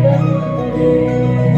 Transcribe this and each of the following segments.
Thank you.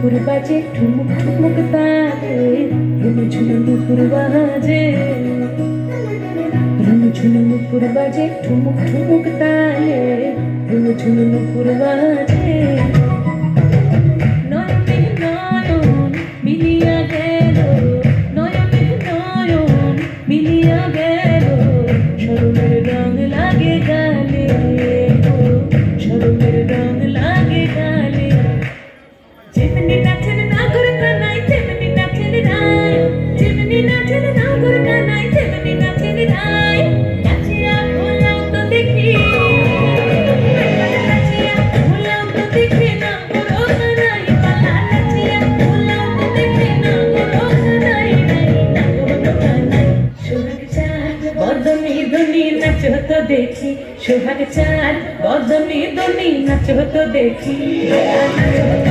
ঝুনঝুন বাজে, ঠুমুক ঠুমুক তালে ঝুনঝুন নুপুর বাজে। ঝুনঝুন নুপুর বাজে, ঠুমুক ঠুমুক তালে ঝুনঝুন নুপুর বাজে। নয়নে নয়ন মিলিয়া গেল নয়ন মিলিয়া গেল। যেমনি নাগর কানাই তেমনি নাচেন রায়। নাচিয়া ভোলাও তো দেখি। নাচিয়া ভোলাও তো দেখি নাগর কানাই পালা নাচিয়া ভোলাও তো দেখি নাগর কানাই নাই নাগর কানাই সোহাগ চাঁদ বদনি ধনি নাচ হতো দেখি সোহাগ চাঁদ বদনি ধনি নাচ হতো দেখি নাচ